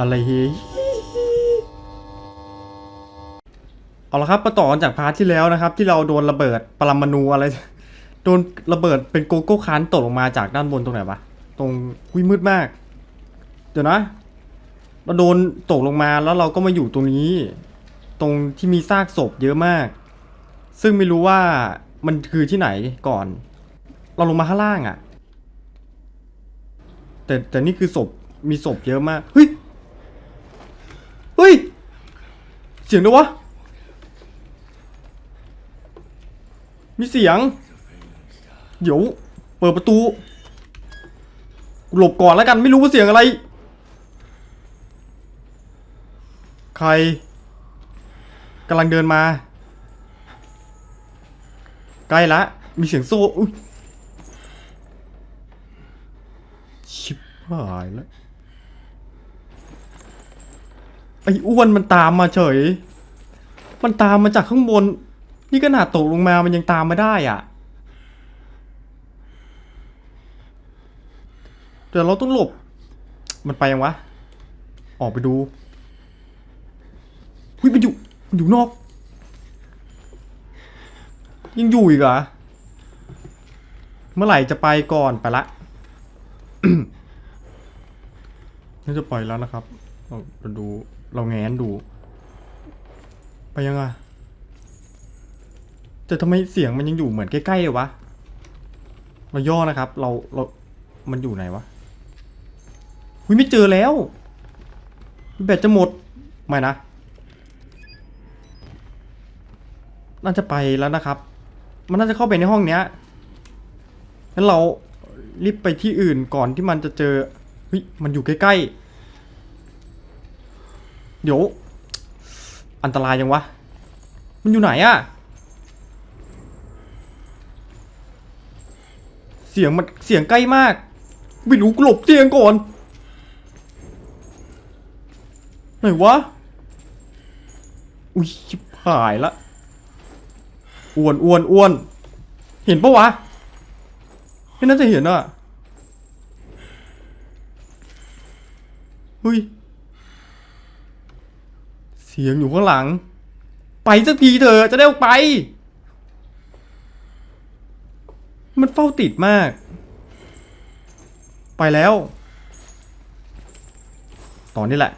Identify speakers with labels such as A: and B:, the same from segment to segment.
A: อะไรเฮ้ยเอาละครับมาต่อจากพาร์ทที่แล้วนะครับ ที่เราโดนระเบิดปรมาณูอะไร โดนระเบิดเป็นโกโก้คันตกลงมาจากด้านบนตรงไหนวะตรงหุยมืดมาก เดี๋ยวนะ เราโดนตกลงมาแล้วเราก็มาอยู่ตรงนี้ ตรงที่มีซากศพเยอะมาก ซึ่งไม่รู้ว่ามันคือที่ไหนก่อน เราลงมาข้างล่างอะ่ะ แต่แต่นี่คือศพมีศพเยอะมากเฮ้ย เฮ้ย เสียงด้วยวะ มีเสียง เดี๋ยว เปิดประตูหลบก่อนแล้วกันไม่รู้ว่าเสียงอะไร ใครกำลังเดินมา ใกล้ละ มีเสียงโซ่ชิบหายแล้ว ไอ้อ้วนมันตามมาเฉย มันตามมาจากข้างบน นี่ขนาดตกลงมา มันยังตามมาได้อะ เดี๋ยวเราต้องหลบ มันไปยังวะ ออกไปดูเฮ้ยมันอยู่มันอยู่นอก ยังอยู่อีกเหรอ เมื่อไหร่จะไปก่อนไปละน่าจะปล่อยแล้วนะครับเราเราดู เราแงนดู ไปยังไงแต่ทำไมเสียงมันยังอยู่เหมือนใกล้ๆเลยวะเราย่อนะครับ เราเรามันอยู่ไหนวะหุยไม่เจอแล้วแบตจะหมดไม่นะน่าจะไปแล้วนะครับ มันน่าจะเข้าไปในห้องเนี้ยงั้นเรารีบไปที่อื่นก่อนที่มันจะเจอเฮ้ยมันอยู่ใกล้ๆ เดี๋ยว อันตรายยังวะ มันอยู่ไหนอะเสียงมันเสียงใกล้มากไม่รู้กูหลบเสียงก่อน ไหนวะ อุ้ยชิบหายละอ้วนอ้วนอ้วน เห็นปะวะ ไม่น่าจะเห็นอะเฮ้ย สียงอยู่ข้างหลัง ไปสักทีเถอะจะได้ออกไป มันเฝ้าติดมาก ไปแล้ว ตอนนี้แหละ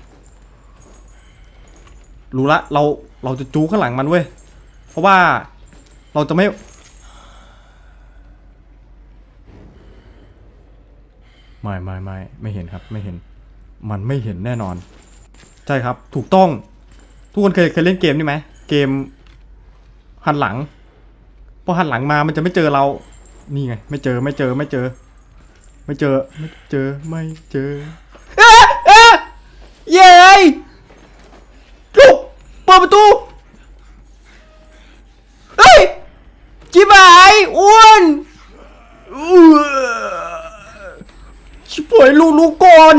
A: รู้ละเราเราจะจูข้างหลังมันเว้ย เพราะว่าเราจะไม่ไม่ไม่ไม่ไม่เห็นครับไม่เห็น มันไม่เห็นแน่นอน ใช่ครับถูกต้อง ทุกคนเคยเคยเล่นเกมนี่ไหมเกมหันหลังพอหันหลังมามันจะไม่เจอเรา นี่ไง ไม่เจอไม่เจอไม่เจอ ไม่เจอไม่เจอไม่เจอเอ๊ะเอ๊ะเย้ยลุกเปิดประตูเฮ้ยจิบหายอ้วนอื้อชิบหายลูกลูกก่อน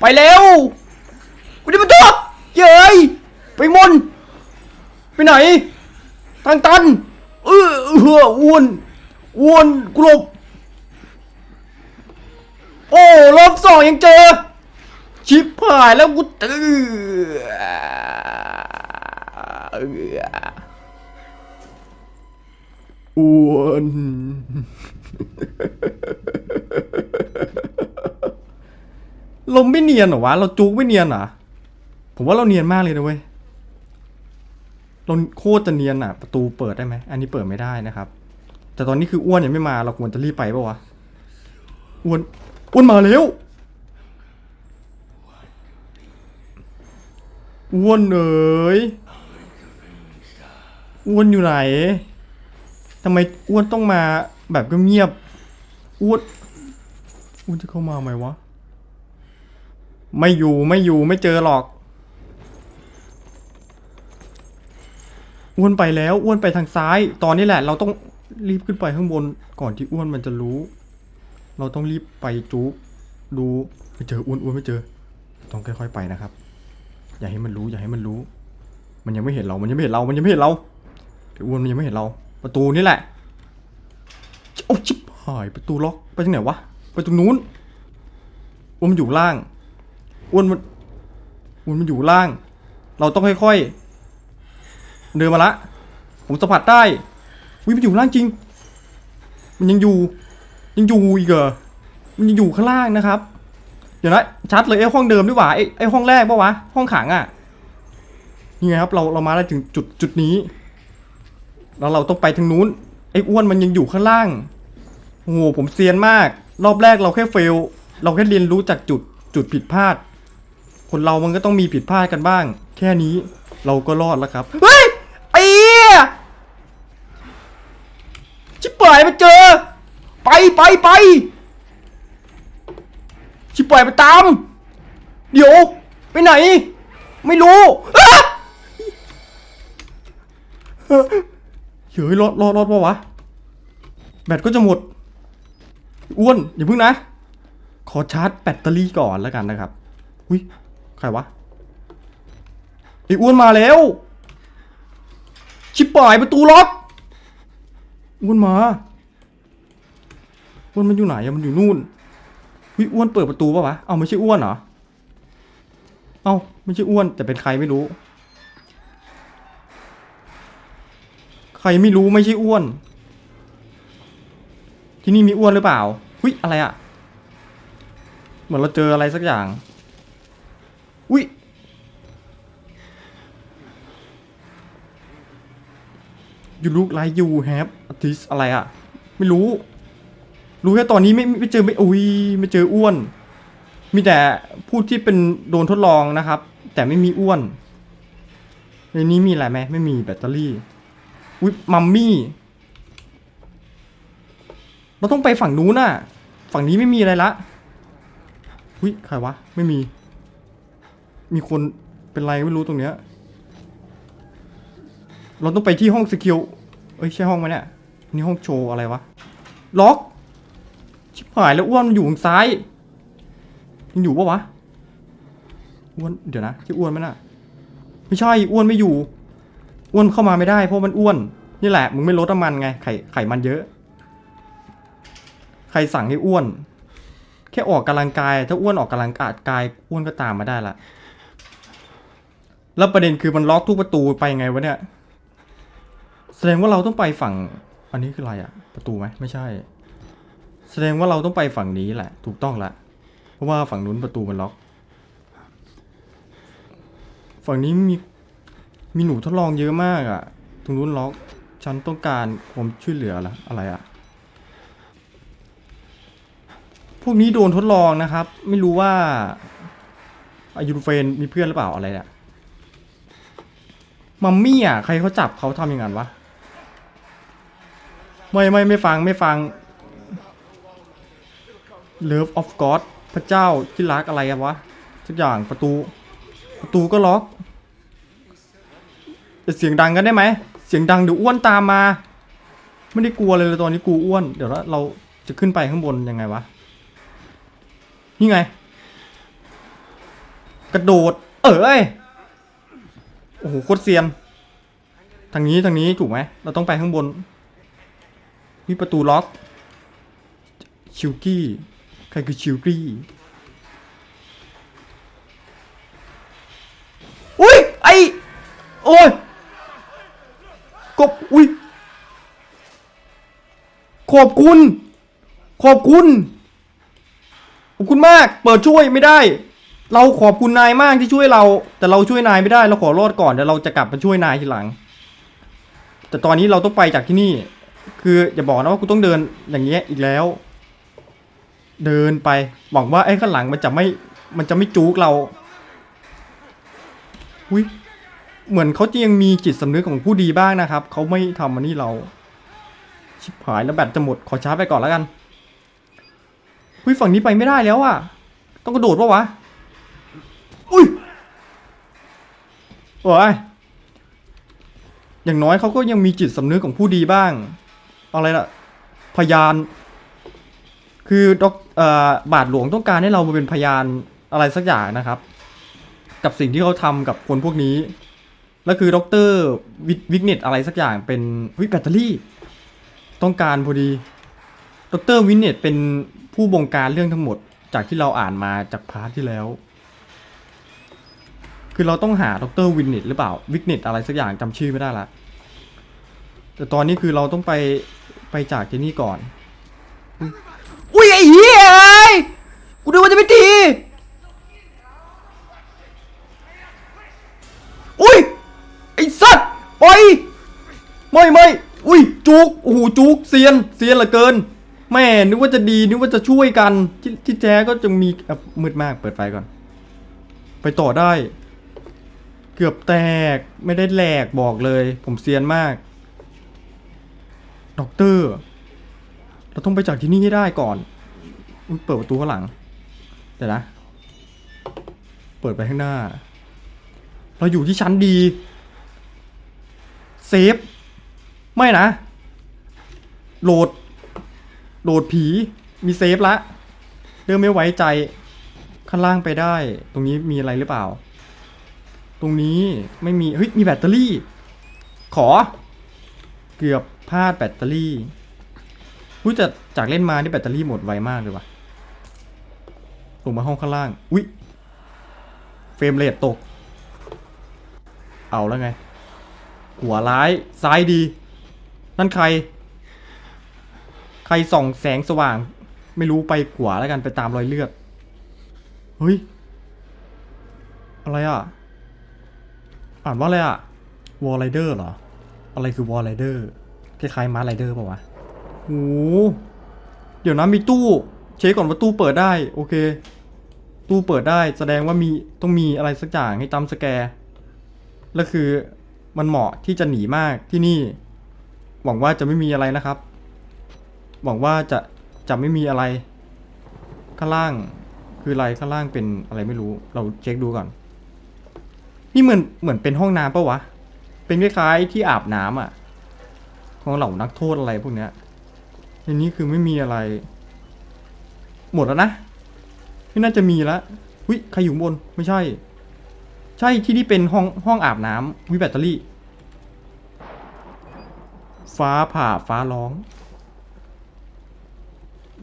A: ไปแล้วไปดิประตู เย้ยไปมนไปไหนทางตันเออเอออ้วนอ้วนกลบโอ้รอบสองยังเจอ ชิบหายแล้วกูเตืออ้วนเราไม่เนียนเหรอวะ เราจุกไม่เนียนเหรอ ผมว่าเราเนียนมากเลยนะเว้ยเราโคตรจะเนียนอะ ประตูเปิดได้ไหมอันนี้เปิดไม่ได้นะครับ แต่ตอนนี้คืออ้วนยังไม่มาเราควรจะรีบไปปะวะอ้วนอ้วนมาแล้วอ้วนเอ๋ยอ้วนอยู่ไหนทำไมอ้วนต้องมาแบบเงียบอ้วนอ้วนจะเข้ามาไหมวะ ไม่อยู่ไม่อยู่ไม่เจอหรอก อ้วนไปแล้วอ้วนไปทางซ้าย ตอนนี้แหละ เราต้องรีบขึ้นไปข้างบนก่อนที่อ้วนมันจะรู้ เราต้องรีบไปจุกดูไม่เจออ้วนอ้วนไม่เจอ ต้องค่อยๆไปนะครับ อย่าให้มันรู้อย่าให้มันรู้ มันยังไม่เห็นเรา มันยังไม่เห็นเรา มันยังไม่เห็นเราไอ้อ้วนมันยังไม่เห็นเรา ประตูนี่แหละโอ้ชิบหายประตูล็อกไปทางไหนวะไปตรงนู้นอ้วนมันอยู่ล่างอ้วนมันอ้วนมันอยู่ล่าง เราต้องค่อยๆ เดินมาละ ผมสัมผัสได้วิมันอยู่ล่างจริง มันยังอยู่ ยังอยู่อีกเหรอมันยังอยู่ข้างล่างนะครับ เดี๋ยวนะชัดเลยไอ้ห้องเดิมดีกว่าไอ้ไอ้ห้องแรกปะวะห้องขังอะ่ะนี่ไงครับ เราเรามาได้ถึงจุดจุดนี้ แล้วเราต้องไปทางนู้น ไอ้อ้วนมันยังอยู่ข้างล่างโอ้โหผมเซียนมาก รอบแรกเราแค่เฟล เราแค่เรียนรู้จากจุดจุดผิดพลาด คนเรามันก็ต้องมีผิดพลาดกันบ้าง แค่นี้เราก็รอดแล้วครับเฮ้ย ชิบเป่อยมาเจอ ไปไปไปชิบเป่อยไปตาม เดี๋ยว ไปไหน ไม่รู้เฮ้ยรอดรอดรอดปะวะ แบตก็จะหมด อ้วน อย่าเพิ่งนะ ขอชาร์จแบตเตอรี่ก่อนแล้วกันนะครับ อุ้ย ใครวะไอ้อ้วนมาแล้ว ชิบปล่อยประตูล็อก วนมาอ้วนมันอยู่ไหนอะมันอยู่นู่นวิอ้วนเปิดประตูปะวะ เอาไม่ใช่อ้วนเหรอ เอาไม่ใช่อ้วนแต่เป็นใครไม่รู้ ใครไม่รู้ไม่ใช่อ้วน ที่นี่มีอ้วนหรือเปล่าวิอะไรอะเหมือนเราเจออะไรสักอย่างอุ้ ย you look like you have this อะไรอะไม่รู้ รู้แค่ตอนนี้ไม่ไม่เจอไม่อุ้ยไม่เจออ้วน มีแต่ผู้ที่เป็นโดนทดลองนะครับ แต่ไม่มีอ้วนในนี้มีอะไรไหมไม่มีแบตเตอรี่อุ้ยมัมมี่เราต้องไปฝั่งนู้นน่ะ ฝั่งนี้ไม่มีอะไรละอุ้ยใครวะไม่มี มีคนเป็นไรไม่รู้ตรงเนี้ย เราต้องไปที่ห้องสกิลเอ้ยใช่ห้องไหมเนี่ยนี่ห้องโชว์อะไรวะ ล็อก ชิบหายแล้วอ้วนมันอยู่ทางซ้ายยังอยู่ปะวะ อ้วน เดี๋ยวนะที่อ้วนไหมน่ะ ไม่ใช่ อ้วนไม่อยู่ อ้วนเข้ามาไม่ได้ เพราะมันอ้วน นี่แหละ มึงไม่ลดน้ำมันไง ไข่ ไข่มันเยอะ ใครสั่งให้อ้วน แค่ออกกำลังกาย ถ้าอ้วนออกกำลังกายกาย อ้วนก็ตามมาได้ละ แล้วประเด็นคือมันล็อกทุกประตูไปไงวะเนี่ย แสดงว่าเราต้องไปฝั่ง อันนี้คืออะไรอะประตูไหมไม่ใช่ แสดงว่าเราต้องไปฝั่งนี้แหละ ถูกต้องละ เพราะว่าฝั่งนู้นประตูมันล็อก ฝั่งนี้มีมีหนูทดลองเยอะมากอะตรงนู้นล็อก ฉันต้องการความช่วยเหลือละอะไรอะพวกนี้โดนทดลองนะครับ ไม่รู้ว่าอายุเฟนมีเพื่อนหรือเปล่าอะไรเนี่ยมัมมี่อะใครเขาจับเขาทำอย่างนั้นวะ ไม่ไม่ไม่ฟังไม่ฟัง Love of God พระเจ้าที่รักอะไรกันวะทุกอย่างประตู ประตูก็ล็อกจะเสียงดังกันได้ไหม เสียงดังเดี๋ยวอ้วนตามมา ไม่ได้กลัวเลยเลยตอนนี้กูอ้วน เดี๋ยวเราจะขึ้นไปข้างบนยังไงวะ นี่ไง กระโดด เอ้ย โอ้โหโคตรเซียน ทางนี้ทางนี้ถูกไหม เราต้องไปข้างบน มีประตูล็อก ชิลกี้ ใครคือชิลกี้อุ้ย ไอโอ้ย กบ อุ้ย ขอบคุณ ขอบคุณ ขอบคุณมาก เปิดช่วยไม่ได้ เราขอบคุณนายมากที่ช่วยเรา แต่เราช่วยนายไม่ได้ เราขอรอดก่อน เดี๋ยวเราจะกลับมาช่วยนายทีหลัง แต่ตอนนี้เราต้องไปจากที่นี่ คืออย่าบอกนะว่ากูต้องเดินอย่างเงี้ยอีกแล้ว เดินไป หวังว่าไอ้ข้างหลังมันจะไม่ มันจะไม่จูกเราอุ้ยเหมือนเขาจะยังมีจิตสำนึกของผู้ดีบ้างนะครับ เขาไม่ทำมันนี่เรา ชิบหายแล้วแบตจะหมด ขอชาร์จไปก่อนแล้วกันอุ้ยฝั่งนี้ไปไม่ได้แล้วอะ ต้องกระโดดปะวะ อุ้ยโอ้ยอย่างน้อยเขาก็ยังมีจิตสำนึกของผู้ดีบ้าง อะไรละพยาน คือดอกเอ่อบาทหลวงต้องการให้เรามาเป็นพยานอะไรสักอย่างนะครับ กับสิ่งที่เขาทำกับคนพวกนี้ แล้วคือด็อกเตอร์วิกเนตอะไรสักอย่างเป็นวิแบตเตอรี่ ต้องการพอดีดรวินเนตเป็นผู้บงการเรื่องทั้งหมดจากที่เราอ่านมาจากพาร์ทที่แล้ว คือเราต้องหาดรวินเนตหรือเปล่าวิกเนตอะไรสักอย่างจำชื่อไม่ได้ละแต่ตอนนี้คือเราต้องไป ไปจากที่นี่ก่อน อุ้ยไอ้เหี้ยไอ้กูดูว่าจะไม่ตีอุ้ยไอ้สัตว์ปล่อยไม่ไม่อุ้ยจุกโอ้โหจุกเซียนเซียนเหลือเกิน แม่นึกว่าจะดีนึกว่าจะช่วยกันที่ที่แท้ก็จะมีมืดมากเปิดไฟก่อน ไปต่อได้ เกือบแตกไม่ได้แหลกบอกเลย ผมเซียนมาก ด็อกเตอร์ เราต้องไปจากที่นี่ให้ได้ก่อนอเปิดประตูข้างหลัง เดี๋ยวนะ เปิดไปข้างหน้า เราอยู่ที่ชั้นดี เซฟ ไม่นะ โหลด โหลดผี มีเซฟละ เริ่มไม่ไว้ใจ ข้างล่างไปได้ ตรงนี้มีอะไรหรือเปล่า ตรงนี้ไม่มี เฮ้ย มีแบตเตอรี่ ขอ เกือบ พลาดแบตเตอรี่อุ้ยแต่จากเล่นมานี่แบตเตอรี่หมดไวมากเลยว่ะลงมาห้องข้างล่าง อุ้ยเฟรมเรทตก เอาแล้วไง หัวร้ายซ้ายดี นั่นใคร ใครส่องแสงสว่าง ไม่รู้ไปขวาแล้วกันไปตามรอยเลือด เฮ้ย อะไรอะ อ่านว่าอะไรอะวอลไรเดอร์เหรอ อะไรคือวอลไรเดอร์ คล้ายๆมาร์ไรเดอร์ป่าวะโอ้เดี๋ยวนะมีตู้ เช็คก่อนว่าตู้เปิดได้ โอเค ตู้เปิดได้แสดงว่ามีต้องมีอะไรสักอย่างให้จำสแกร์แล้วคือมันเหมาะที่จะหนีมากที่นี่ หวังว่าจะไม่มีอะไรนะครับ หวังว่าจะจะไม่มีอะไร ข้างล่างคืออะไรข้างล่างเป็นอะไรไม่รู้ เราเช็คดูก่อน นี่เหมือนเหมือนเป็นห้องน้ำปะวะ เป็นคล้ายๆที่อาบน้ำอะ ของเหล่านักโทษอะไรพวกเนี้ยในนี้คือไม่มีอะไร หมดแล้วนะไม่น่าจะมีละวิใครอยู่บนไม่ใช่ ใช่ที่นี่เป็นห้องห้องอาบน้ำวิแบตเตอรี่ ฟ้าผ่าฟ้าร้อง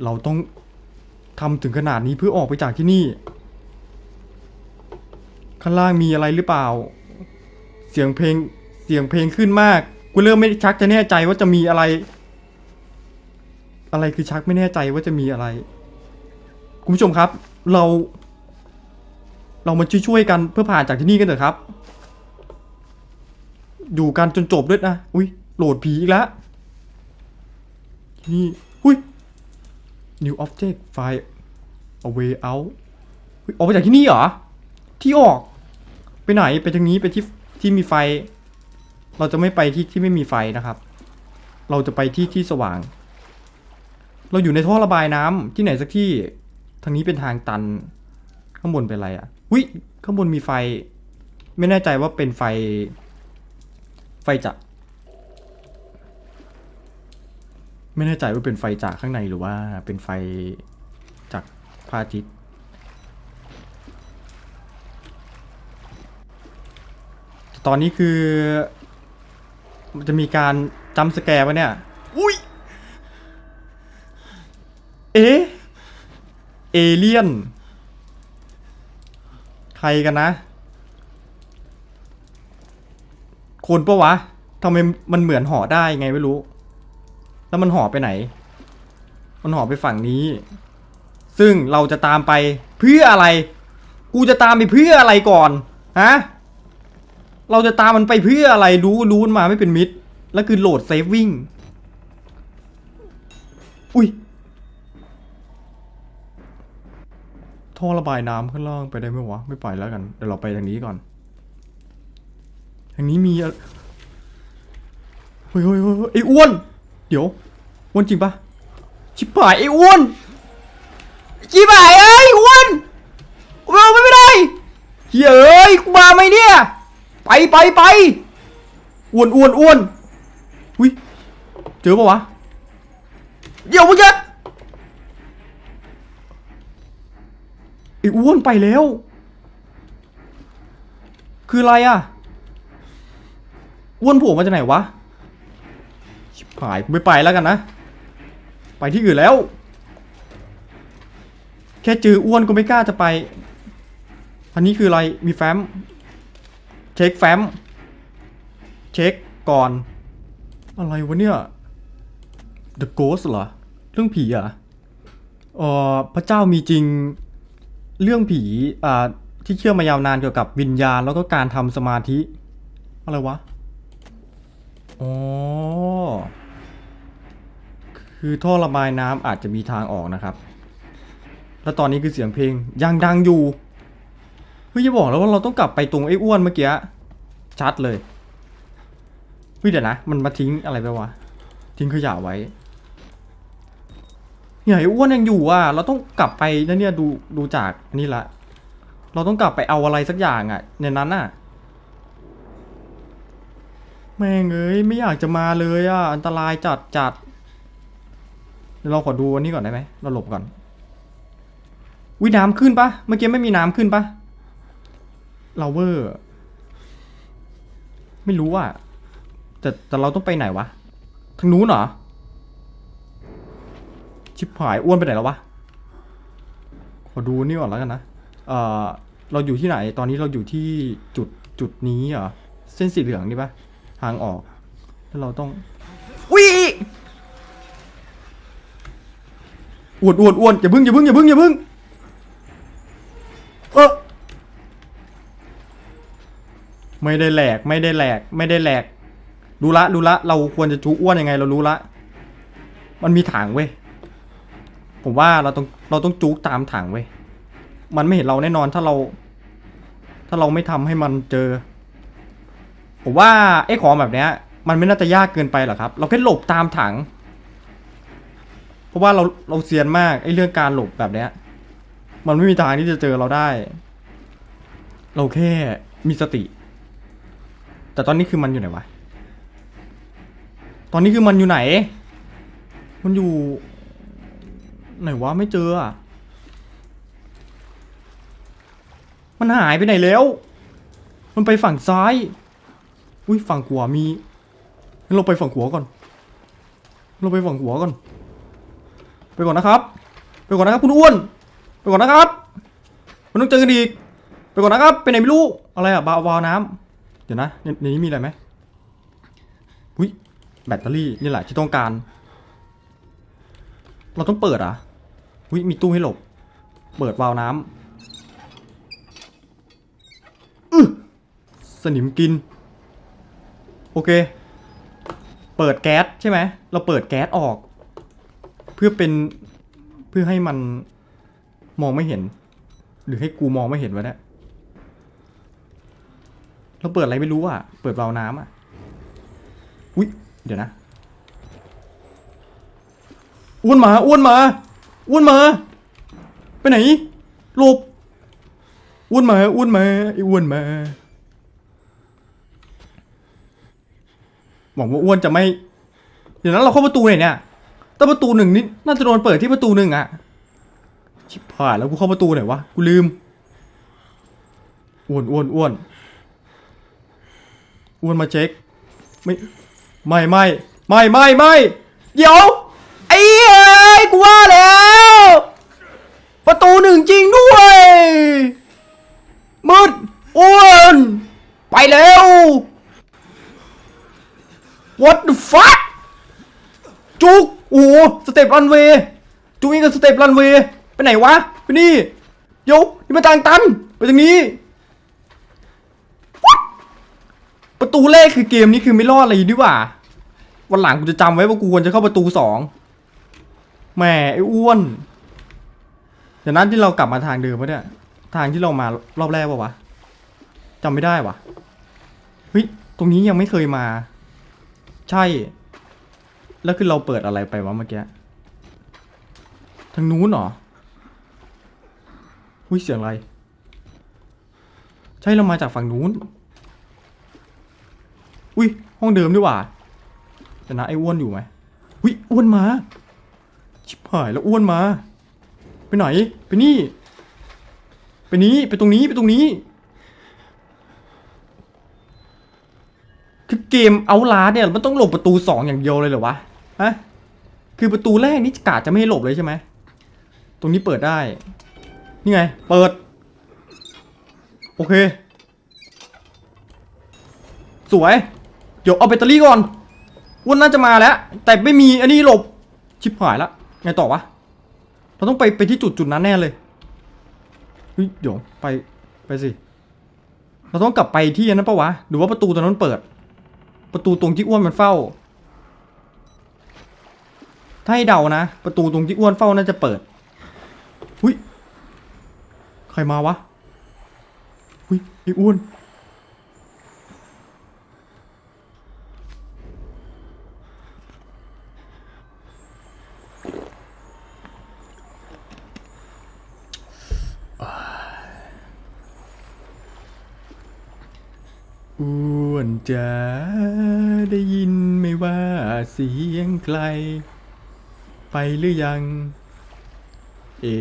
A: เราต้องทำถึงขนาดนี้เพื่อออกไปจากที่นี่ ข้างล่างมีอะไรหรือเปล่า เสียงเพลงเสียงเพลงขึ้นมาก กูเริ่มไม่ชักจะแน่ใจว่าจะมีอะไร อะไรคือชักไม่แน่ใจว่าจะมีอะไร คุณผู้ชมครับ เรา เรามาช่วยๆกันเพื่อผ่านจากที่นี่กันเถอะครับ อยู่กันจนจบด้วยนะอุ้ยโหลดผีอีกแล้วที่นี่อุ้ย new object file a way out อออกไปจากที่นี่เหรอ ที่ออก ไปไหน ไปทางนี้ ไปที่ที่มีไฟ เราจะไม่ไปที่ที่ไม่มีไฟนะครับ เราจะไปที่ที่สว่าง เราอยู่ในท่อระบายน้ำที่ไหนสักที่ ทางนี้เป็นทางตัน ข้างบนเป็นอะไรอะ่ะวิข้างบนมีไฟ ไม่แน่ใจว่าเป็นไฟ ไฟจากไม่แน่ใจว่าเป็นไฟจากข้างในหรือว่าเป็นไฟจากพระอาทิตย์ตอนนี้คือ มันจะมีการจำสแกร์วะเนี่ย อุ้ย เอ๊ะเอเลียน ใครกันนะ คนปะวะทำไมมันเหมือนห่อได้ไงไม่รู้ แล้วมันห่อไปไหน มันห่อไปฝั่งนี้ ซึ่งเราจะตามไปเพื่ออะไร กูจะตามไปเพื่ออะไรก่อน ฮะ เราจะตามมันไปเพื่ออะไรรู้รู้มันมาไม่เป็นมิตรแล้วคือโหลดเซฟวิ่ง อุ้ยท่อระบายน้ำข้างล่างไปได้ไหมวะ ไม่ไปแล้วกัน เดี๋ยวเราไปทางนี้ก่อน ทางนี้มีอะเฮ้ยเฮ้ยเฮ้ยไอ้อ้วน เดี๋ยวอ้วนจริงปะชิบหายไอ้อ้วนชิบหายเอ้อ้วนเราไม่ได้เฮ้ยเอ้ยกูมาไหมเนี่ย ไปไปไปอ้วนอ้วนอ้วนอุ้ยเจอปะวะเดี๋ยวมึงจะไอ้อ้วนไปแล้ว คืออะไรอะอ้วนผล่มาจากไหนวะชิบหายไม่ไปแล้วกันนะ ไปที่อื่นแล้ว แค่เจออ้วนก็ไม่กล้าจะไป อันนี้คืออะไรมีแฟ้ม เช็คแฟ้ม เช็คก่อน อะไรวะเนี่ย The Ghost เหรอ เรื่องผีอะเออพระเจ้ามีจริง เรื่องผีอ่าที่เชื่อมายาวนานเกี่ยวกับวิญญาณแล้วก็การทำสมาธิ อะไรวะ อ๋อ คือท่อระบายน้ำอาจจะมีทางออกนะครับ แล้วตอนนี้คือเสียงเพลงยังดังอยู่ เฮ้ยจะบอกแล้วว่าเราต้องกลับไปตรงไอ้อ้วนเมื่อกี้ชัดเลยเฮ้ยเดี๋ยวนะ มันมาทิ้งอะไรไปวะ ทิ้งขยะไว้เนี่ยไอ้อ้วนยังอยู่อะ เราต้องกลับไปนะเนี่ยดูดูจากนี่ละ เราต้องกลับไปเอาอะไรสักอย่างอะ ในนั้นอะ แม่งเอ้ยไม่อยากจะมาเลยอะ อันตรายจัดจัดเดี๋ยวเราขอดูอันนี้ก่อนได้ไหมเราหลบก่อนวิน้ำขึ้นปะเมื่อกี้ไม่มีน้ำขึ้นปะ เราเวอร์ ไม่รู้อะแต่แต่เราต้องไปไหนวะ ทางนู้นเหรอ ชิบหายอ้วนไปไหนแล้ววะ ขอดูนี่ก่อนแล้วกันนะ เอ่อเราอยู่ที่ไหน ตอนนี้เราอยู่ที่จุดจุดนี้เหรอ เส้นสีเหลืองนี่ปะทางออก แล้วเราต้องวิอ้วนอ้วนอ้วนอย่าพึ่งอย่าพึ่งอย่าพึ่งอย่าพึ่งเออ ไม่ได้แหลกไม่ได้แหลกไม่ได้แหลกรู้ละรู้ละเราควรจะจูอ้วนยังไงเรารู้ละ มันมีถังเว้ยผมว่าเราต้องเราต้องจูกตามถังเว้ยมันไม่เห็นเราแน่นอนถ้าเรา ถ้าเราไม่ทำให้มันเจอ ผมว่าไอ้ของแบบเนี้ย มันไม่น่าจะยากเกินไปหรอกครับ เราแค่หลบตามถัง เพราะว่าเราเราเซียนมากไอ้เรื่องการหลบแบบเนี้ย มันไม่มีทางที่จะเจอเราได้ เราแค่มีสติ แต่ตอนนี้คือมันอยู่ไหนวะ ตอนนี้คือมันอยู่ไหน มันอยู่ ไหนวะไม่เจออะมันหายไปไหนแล้ว มันไปฝั่งซ้าย อุ้ยฝั่งขวามีงั้นเราไปฝั่งขวาก่อน เราไปฝั่งขวาก่อน ไปก่อนนะครับ ไปก่อนนะครับคุณอ้วน ไปก่อนนะครับ มันต้องเจอกันอีก ไปก่อนนะครับ ไปไหนไม่รู้ อะไรอะบาวาวน้ำ เดี๋ยวนะในในนี้มีอะไรไหมอุ้ยแบตเตอรี่นี่แหละที่ต้องการ เราต้องเปิดอะอุ้ยมีตู้ให้หลบ เปิดวาล์วน้ำอื้อสนิมกิน โอเค เปิดแก๊สใช่ไหม เราเปิดแก๊สออก เพื่อเป็นเพื่อให้มันมองไม่เห็น หรือให้กูมองไม่เห็นวะเนี่ย เราเปิดอะไรไม่รู้อะ เปิดวาล์วน้ำอะ อุ้ยเดี๋ยวนะ อ้วนมา อ้วนมา อ้วนมา ไปไหนหลบ อ้วนมา อ้วนมา ไอ้อ้วนมา หวังว่าอ้วนจะไม่ เดี๋ยวนั้นเราเข้าประตูไหนเนี่ยแต่ประตูหนึ่งนี่น่าจะโดนเปิดที่ประตูหนึ่งอะชิบหายแล้วกูเข้าประตูไหนวะ กูลืม อ้วนอ้วนอ้วน อ้วนมาเช็ค ไม่ ไม่ไม่ไม่ไม่ไม่เดี๋ยว ไอ้เอ้ยกูว่าแล้ว ประตูหนึ่งจริงด้วย มืด อ้วน ไปแล้ว what the fuck จุก โอ้สเต็ปรันเวย์จุกนี่กับสเต็ปรันเวย์ไปไหนวะ ไปนี่ เดี๋ยวนี่มาทางตัน ไปทางนี้ What? ประตูแรกคือเกมนี้คือไม่รอดเลยดีกว่า วันหลังกูจะจำไว้ว่ากูควรจะเข้าประตูสองแหมไอ้อ้วนเดี๋ยวนั้นที่เรากลับมาทางเดิมปะเนี่ยทางที่เรามารอบแรกปะวะจำไม่ได้วะเฮ้ยตรงนี้ยังไม่เคยมา ใช่ แล้วคือเราเปิดอะไรไปวะเมื่อกี้ทางนู้นเหรอหุ้ยเสียงอะไร ใช่เรามาจากฝั่งนู้น อุ้ยห้องเดิมดีกว่าแต่นะไอ้อ้วนอยู่ไหมอุ้ยอ้วนมา ชิบหายแล้วอ้วนมา ไปไหน ไปนี่ ไปนี้ไปตรงนี้ไปตรงนี้ คือเกมเอาลาเนี่ยมันต้องหลบประตูสองอย่างเดียวเลยเหรอวะฮะคือประตูแรกนี่กาดจะไม่ให้หลบเลยใช่ไหมตรงนี้เปิดได้ นี่ไง เปิด โอเค สวย เดี๋ยวเอาแบตเตอรี่ก่อนอ้วนน่าจะมาแล้ว แต่ไม่มีอันนี้หลบ ชิบหายละ ไงต่อวะ เราต้องไปไปที่จุดจุดนั้นแน่เลยเฮ้ยเดี๋ยวไปไปสิ เราต้องกลับไปที่นั้นปะวะ หรือว่าประตูตรงนั้นเปิด ประตูตรงที่อ้วนมันเฝ้า ถ้าให้เดานะ ประตูตรงที่อ้วนเฝ้าน่าจะเปิดหุยใครมาวะหุยไอ้อ้วน อ้วนจะได้ยินไหม่ว่าเสียงใคร ไปหรือยัง เอ๋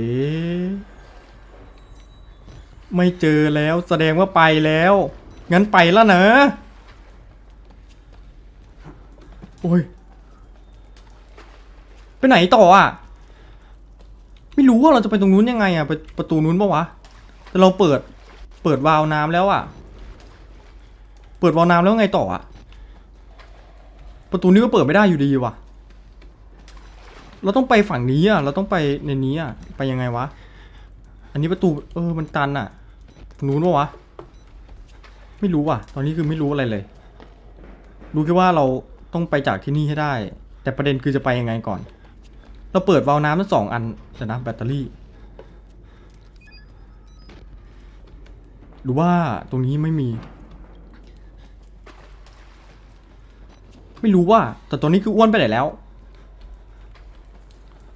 A: ไม่เจอแล้วแสดงว่าไปแล้ว งั้นไปแล้วนะ โอ้ย ไปไหนต่ออะ ไม่รู้ว่าเราจะไปตรงนู้นยังไงอะ ไปประตูนู้นปะวะ แต่เราเปิด เปิดวาล์วน้ำแล้วอะ ปิดวาล์วน้ำแล้วไงต่ออะประตูนี้ก็เปิดไม่ได้อยู่ดีวะเราต้องไปฝั่งนี้อะเราต้องไปในนี้อะไปยังไงวะ อันนี้ประตู เออ มันตันอะนู้นปะวะ ไม่รู้ว่ะ ตอนนี้คือไม่รู้อะไรเลย รู้แค่ว่าเราต้องไปจากที่นี่ให้ได้ แต่ประเด็นคือจะไปยังไงก่อน เราเปิดวาล์วน้ำทั้งสองอันแต่นะแบตเตอรี่ หรือว่าตรงนี้ไม่มี ไม่รู้ว่า แต่ตอนนี้คืออ้วนไปไหนแล้ว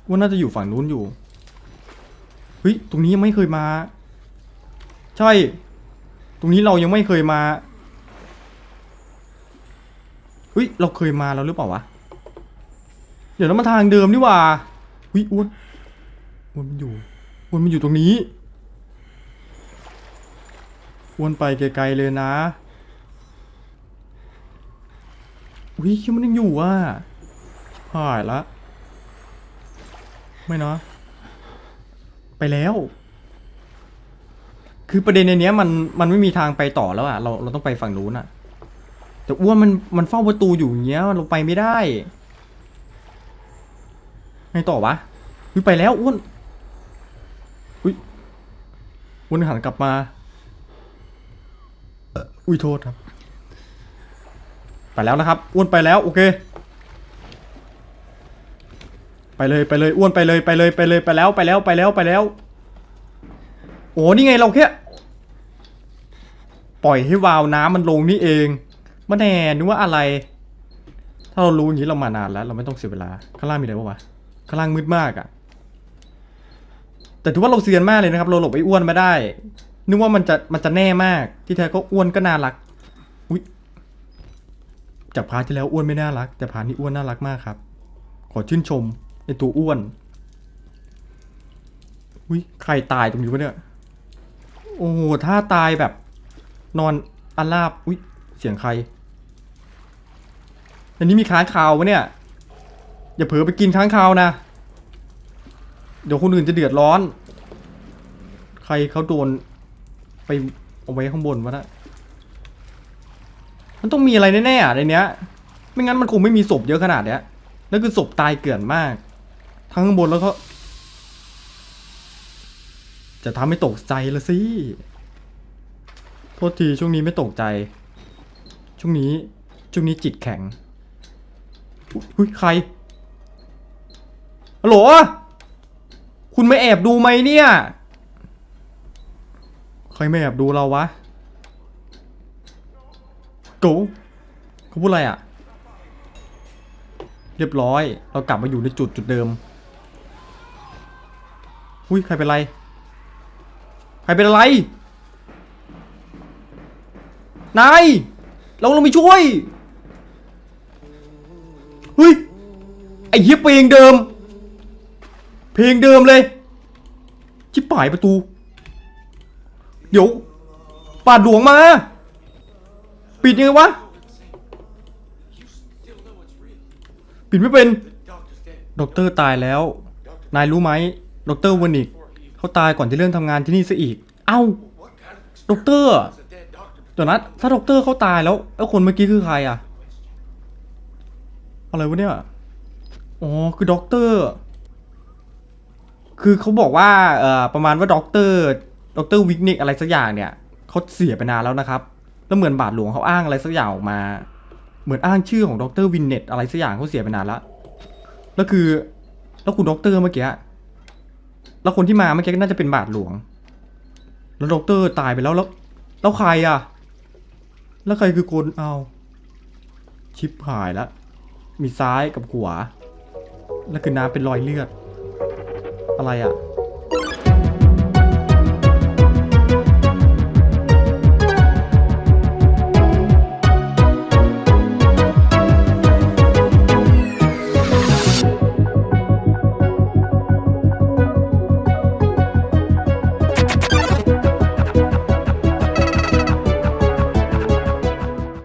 A: อ้วนน่าจะอยู่ฝั่งนู้นอยู่เฮ้ยตรงนี้ยังไม่เคยมา ใช่ ตรงนี้เรายังไม่เคยมาเฮ้ยเราเคยมาแล้วหรือเปล่าวะเดี๋ยวนั้นมาทางเดิมนี่ว่าเฮ้ยอ้วนอ้วนมันอยู่อ้วนมันอยู่ตรงนี้อ้วนไปไกลๆเลยนะ อุ้ยคิดมันยังอยู่อะหายละ ไม่เนาะไปแล้ว คือประเด็นในเนี้ยมันมันไม่มีทางไปต่อแล้วอะเราเราต้องไปฝั่งนู้นอะ แต่อ้วนมันมันเฝ้าประตูอยู่อย่างเงี้ยเราไปไม่ได้ไงต่อวะอุ้ยไปแล้วอ้วนอุ้ยอ้วนหันกลับมาอุ้ยโทษครับ ไปแล้วนะครับ อ้วนไปแล้ว โอเค ไปเลยไปเลยอ้วนไปเลยไปเลยไปเลยไปแล้วไปแล้วไปแล้วไปแล้ว โอ้นี่ไงเราแค่ปล่อยให้วาวน้ำมันลงนี่เองมาแน่นึกว่าอะไร ถ้าเรารู้อย่างนี้เรามานานแล้ว เราไม่ต้องเสียเวลา ข้างล่างมีอะไรบ้างวะข้างล่างมืดมากอะแต่ถือว่าเราเซียนมากเลยนะครับ เราหลบไอ้อ้วนมาได้ นึกว่ามันจะมันจะแน่มาก ที่แท้ก็อ้วนก็น่ารัก จากพาร์ทที่แล้วอ้วนไม่น่ารัก แต่พาร์ทนี้อ้วนน่ารักมากครับ ขอชื่นชมในตัวอ้วนอุ้ยใครตายตรงนี้วะเนี่ย โอ้โหถ้าตายแบบ นอนอาลาบอุ้ยเสียงใคร อันนี้มีค้างคาววะเนี่ย อย่าเผลอไปกินค้างคาวนะ เดี๋ยวคนอื่นจะเดือดร้อน ใครเขาโดนไปเอาไว้ข้างบนวะนะ มันต้องมีอะไรแน่ๆอะในเนี้ย ไม่งั้นมันคงไม่มีศพเยอะขนาดเนี้ยแล้วคือศพตายเกลื่อนมาก ทั้งข้างบนแล้วก็ จะทำให้ตกใจละสิ โทษทีช่วงนี้ไม่ตกใจ ช่วงนี้ ช่วงนี้จิตแข็งอุ๊ยอุ๊ยใครฮัลโหลคุณไม่แอบดูไหมเนี่ย ใครไม่แอบดูเราวะ โกเขาพูดอะไรอะ เรียบร้อย เรากลับมาอยู่ในจุดจุดเดิม อุ้ยใครเป็นไร ใครเป็นอะไร นาย เราเราไปช่วย เฮ้ย ไอ้เหี้ยเพลงเดิม เพลงเดิมเลย ชิบป่ายประตู เดี๋ยวปาดหลวงมา ปิดยังไงวะ ปิดไม่เป็น ด็อกเตอร์ตายแล้ว นายรู้ไหม ด็อกเตอร์วานิกเขาตายก่อนจะเริ่มทำงานที่นี่ซะอีก เอ้า ด็อกเตอร์ตเดี๋ยวนะถ้าด็อกเตอร์เขาตายแล้วแล้วคนเมื่อกี้คือใครอะอะไรวะเนี่ย อ๋อ คือด็อกเตอร์ คือเขาบอกว่าเอ่อประมาณว่าด็อกเตอร์ ด็อกเตอร์วิกนิกอะไรสักอย่างเนี่ยเขาเสียไปนานแล้วนะครับ แล้วเหมือนบาทหลวงเขาอ้างอะไรสักอย่างออกมา เหมือนอ้างชื่อของด็อกเตอร์วินเน็ตอะไรสักอย่างเขาเสียไปนานแล้วแล้วคือแล้วคุณด็อกเตอร์เมื่อกี้แล้วคนที่มาเมื่อกี้น่าจะเป็นบาทหลวง แล้วด็อกเตอร์ตายไปแล้วแล้วแล้วใครอะ แล้วใครคือคนเอาชิปหายแล้วมีซ้ายกับขวาแล้วคือน้ำเป็นรอยเลือด อะไรอะ